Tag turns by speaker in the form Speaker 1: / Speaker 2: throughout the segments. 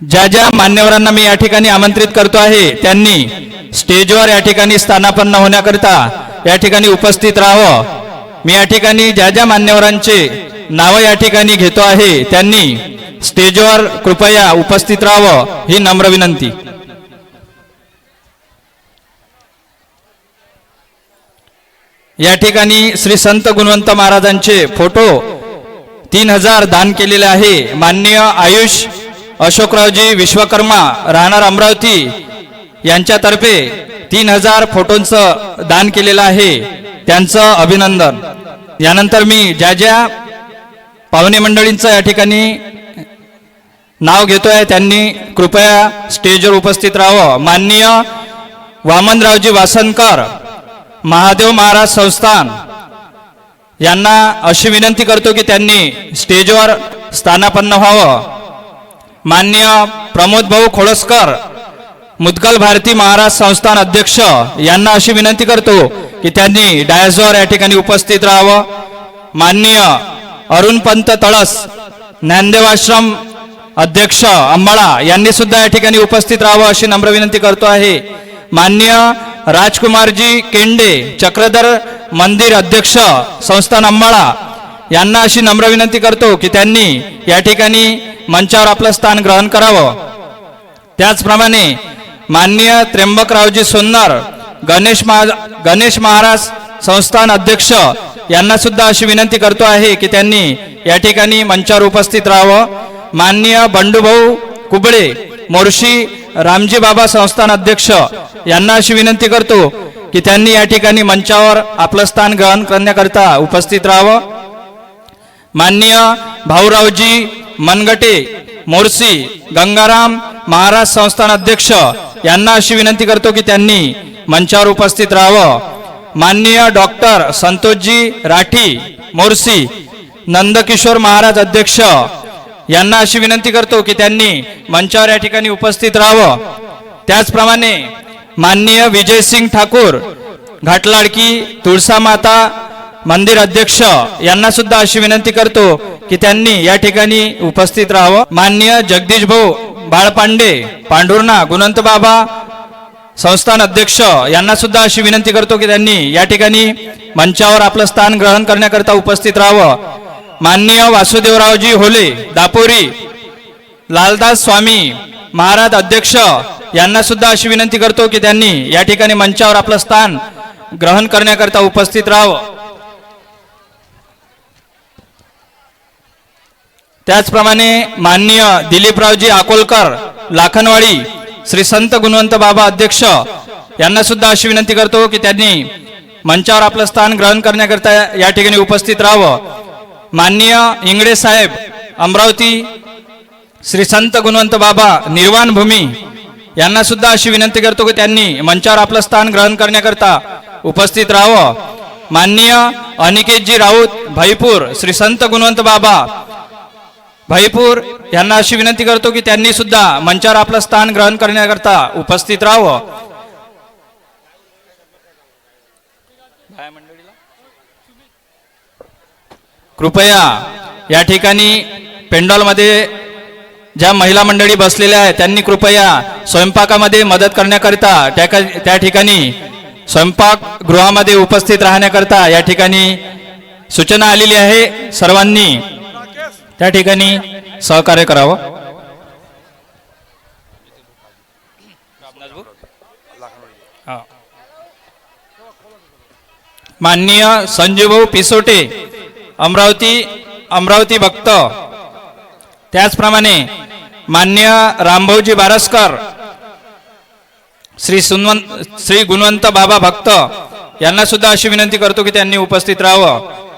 Speaker 1: ज्या ज्या मान्यवरांना मी या ठिकाणी आमंत्रित करतो आहे त्यांनी स्टेजवर या ठिकाणी स्थानापन्न होण्याकरिता या ठिकाणी उपस्थित राहावं. मी या ठिकाणी ज्या ज्या मान्यवरांचे नावं या ठिकाणी घेतो आहे त्यांनी स्टेजवर कृपया उपस्थित राहावं ही नम्र विनंती. या ठिकाणी श्री संत गुणवंत महाराजांचे फोटो तीन हजार दान केलेले आहे. माननीय आयुष अशोकरावजी विश्वकर्मा राहणार अमरावती यांच्यातर्फे तीन हजार फोटोंचं दान केलेलं आहे. त्यांचं अभिनंदन. यानंतर मी ज्या ज्या पाहुणे मंडळींचं या ठिकाणी नाव घेतोय त्यांनी कृपया स्टेजवर उपस्थित राहावं. माननीय वामनरावजी वासनकर महादेव महाराज संस्थान यांना अशी विनंती करतो की त्यांनी स्टेजवर स्थानापन्न व्हावं. माननीय प्रमोद भाऊ खोडसकर मुदगल भारती महाराज संस्थान अध्यक्ष यांना अशी विनंती करतो की त्यांनी डायझॉर या ठिकाणी उपस्थित राहावं. माननीय अरुण पंत तळस ज्ञानदेवाश्रम अध्यक्ष अंबाळा यांनी सुद्धा या ठिकाणी उपस्थित राहावं अशी नम्र विनंती करतो आहे. माननीय राजकुमारजी केंडे चक्रधर मंदिर अध्यक्ष संस्थान अंबाळा यांना अशी नम्र विनंती करतो की त्यांनी या ठिकाणी मंचावर आपलं स्थान ग्रहण करावं. त्याचप्रमाणे माननीय त्र्यंबकरावजी सोन्नर गणेश महा गणेश महाराज संस्थान अध्यक्ष यांना सुद्धा अशी विनंती करतो आहे की त्यांनी या ठिकाणी मंचावर उपस्थित राहावं. माननीय बंडूभाऊ कुबळे मोर्शी रामजी बाबा संस्थान अध्यक्ष यांना अशी विनंती करतो की त्यांनी या ठिकाणी मंचावर आपलं स्थान ग्रहण करण्याकरता उपस्थित राहावं. माननीय भाऊरावजी मनगटे मोरसी गंगाराम महाराज संस्थान अध्यक्ष यांना अशी विनंती करतो की त्यांनी मंचावर उपस्थित राहावं. माननीय डॉक्टर संतोषजी राठी मोरसी नंदकिशोर महाराज अध्यक्ष यांना अशी विनंती करतो की त्यांनी मंचावर या ठिकाणी उपस्थित राहावं. त्याचप्रमाणे माननीय विजयसिंग ठाकूर घाटलाडकी तुळसा माता मंदिर अध्यक्ष यांना सुद्धा अशी विनंती करतो की त्यांनी या ठिकाणी उपस्थित राहावं. माननीय जगदीश भाऊ बाळपांडे पांढुर्णा गुणंत बाबा संस्थान अध्यक्ष यांना सुद्धा अशी विनंती करतो की त्यांनी या ठिकाणी मंचावर आपलं स्थान ग्रहण करण्याकरता उपस्थित राहावं. माननीय वासुदेवरावजी होले दापोरी लालदास स्वामी महाराज अध्यक्ष यांना सुद्धा अशी विनंती करतो की त्यांनी या ठिकाणी मंचावर आपलं स्थान ग्रहण करण्याकरता उपस्थित राहावं. त्याचप्रमाणे माननीय दिलीपरावजी अकोलकर लाखनवाडी श्री संत गुणवंत बाबा अध्यक्ष यांना सुद्धा अशी विनंती करतो की त्यांनी मंचावर आपलं स्थान ग्रहण करण्याकरता या ठिकाणी उपस्थित राहावं. माननीय इंगडे साहेब अमरावती श्री संत गुणवंत बाबा निर्वाण भूमी यांना सुद्धा अशी विनंती करतो की त्यांनी मंचावर आपलं स्थान ग्रहण करण्याकरता उपस्थित राहावं. माननीय अनिकेतजी राऊत भाईपूर श्री संत गुणवंत बाबा भाईपूर यांना अशी विनंती करतो की त्यांनी सुद्धा मंचावर आपलं स्थान ग्रहण करण्याकरता उपस्थित राहावं. कृपया या ठिकाणी पेंडॉलमध्ये ज्या महिला मंडळी बसलेल्या आहेत त्यांनी कृपया स्वयंपाकामध्ये मदत करण्याकरिता त्या त्या ठिकाणी स्वयंपाक गृहामध्ये उपस्थित राहण्याकरता या ठिकाणी सूचना आलेली आहे सर्वांनी. त्या ठिकाणी सहकार्य करावं. माननीय संजीवभाऊ पिसोटे अमरावती अमरावती भक्त. त्याचप्रमाणे मान्य रामभाऊजी बारसकर श्री सुनवंत श्री गुणवंत बाबा भक्त यांना सुद्धा अशी विनंती करतो की त्यांनी उपस्थित राहावं.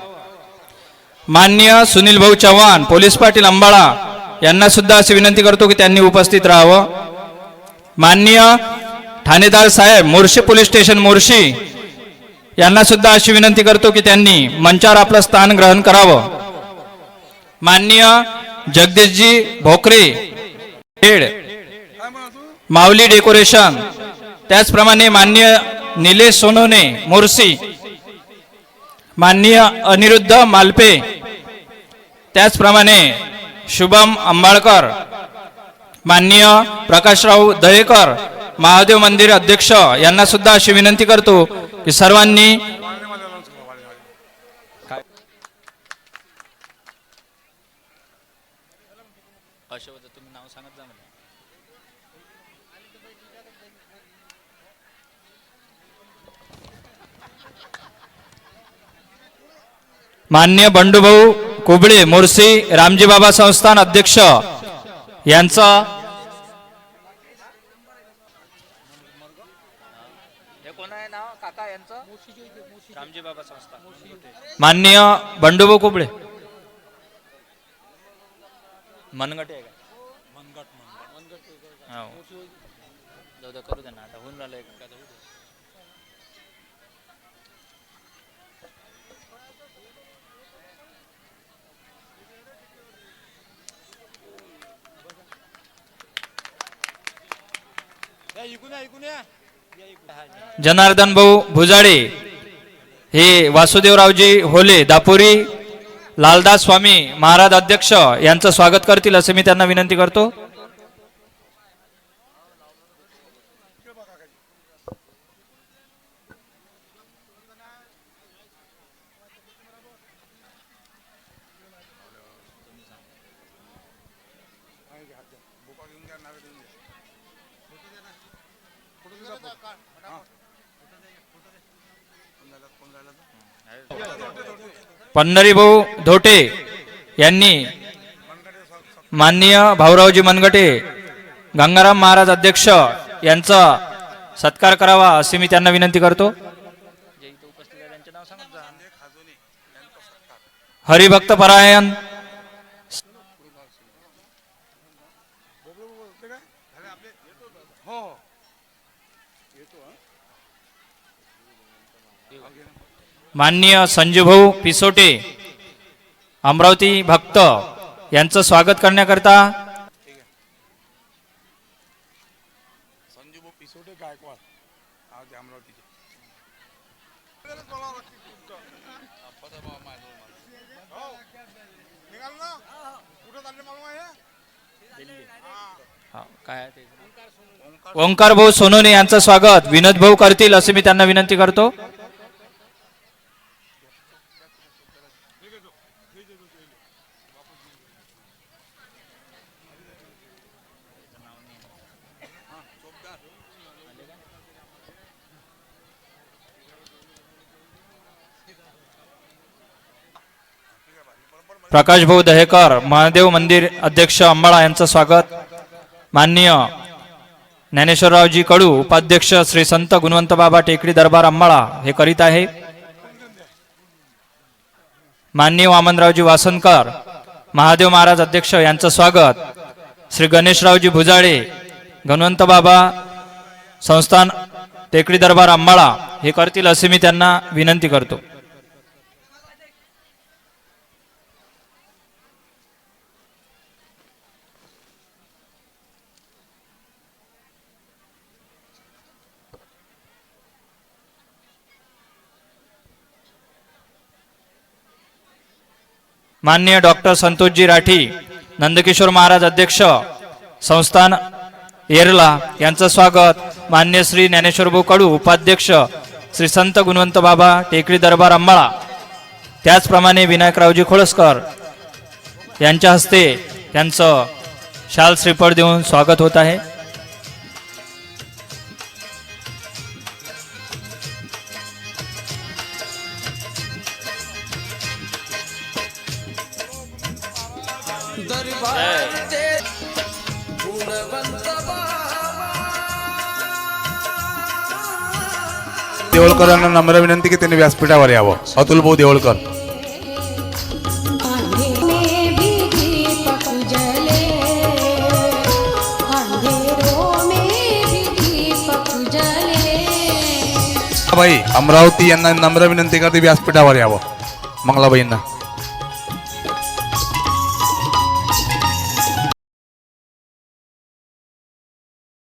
Speaker 1: मान्य सुनील भाऊ चव्हाण पोलीस पाटील अंबाळा यांना सुद्धा अशी विनंती करतो की त्यांनी उपस्थित राहावं. माननीय ठाणेदार साहेब मोर्शी पोलीस स्टेशन मोर्शी यांना सुद्धा अशी विनंती करतो की त्यांनी मंचावर आपलं स्थान ग्रहण करावं. माननीय जगदीशजी भोकरे खेड माऊली डेकोरेशन त्याचप्रमाणे माननीय निलेश सोनोने मोर्शी माननीय अनिरुद्ध मालपे त्याचप्रमाणे शुभम अंबाळकर माननीय प्रकाशराव दहेकर महादेव मंदिर अध्यक्ष यांना सुद्धा अशी विनंती करतो की सर्वांनी मान्य बंडूभाऊ कुबळे मोरसी रामजी बाबा संस्थान अध्यक्ष यांचा माननीय बंडोबा कुबळे. मनगटे आहे मनगट हो. करू द्या ना आता. होऊन राहिलं एक का जाऊ द्या. जनार्दन भाऊ भुजाडे हे वासुदेवरावजी होले दापोरी लालदास स्वामी महाराज अध्यक्ष यांचं स्वागत करतील असं मी त्यांना विनंती करतो. पंढरी भाऊ धोटे यांनी माननीय भाऊरावजी मनगटे गंगाराम महाराज अध्यक्ष यांचा सत्कार करावा असे मी त्यांना विनंती करतो. हरिभक्त परायण माननीय संजूभाऊ पिसोटे अमरावती भक्त यांचं स्वागत करण्याकरता
Speaker 2: काय
Speaker 1: ओंकार भाऊ सोनोने यांचं स्वागत. विनोद भाऊ करतील असं मी त्यांना विनंती करतो. प्रकाश भाऊ दहेकर महादेव मंदिर अध्यक्ष अंबाळा यांचं स्वागत. माननीय ज्ञानेश्वररावजी कडू उपाध्यक्ष श्री संत गुणवंत बाबा टेकडी दरबार अंबाळा हे करीत आहे. माननीय वामनरावजी वासनकर महादेव महाराज अध्यक्ष यांचं स्वागत. श्री गणेशरावजी भुजाळे गुणवंत बाबा संस्थान टेकडी दरबार अंबाळा हे करतील असे मी त्यांना विनंती करतो. माननीय डॉक्टर संतोषजी राठी नंदकिशोर महाराज अध्यक्ष संस्थान येरला यांचं स्वागत. मान्य श्री ज्ञानेश्वरभाऊ कडू उपाध्यक्ष श्री संत गुणवंत बाबा टेकडी दरबार अंबाळा त्याचप्रमाणे विनायकरावजी खोळसकर यांच्या हस्ते त्यांचं शाल श्रीफळ देऊन स्वागत होत आहे.
Speaker 2: देवळकर यांना नम्र विनंती की त्यांनी व्यासपीठावर यावं. अतुल भाऊ देवळकर.
Speaker 3: अंधेरे में भी दीपक जले. अंधेरों में भी दीपक जले.
Speaker 2: बाई अमरावती यांना नम्र विनंती करते व्यासपीठावर यावं. मंगलाबाईंना.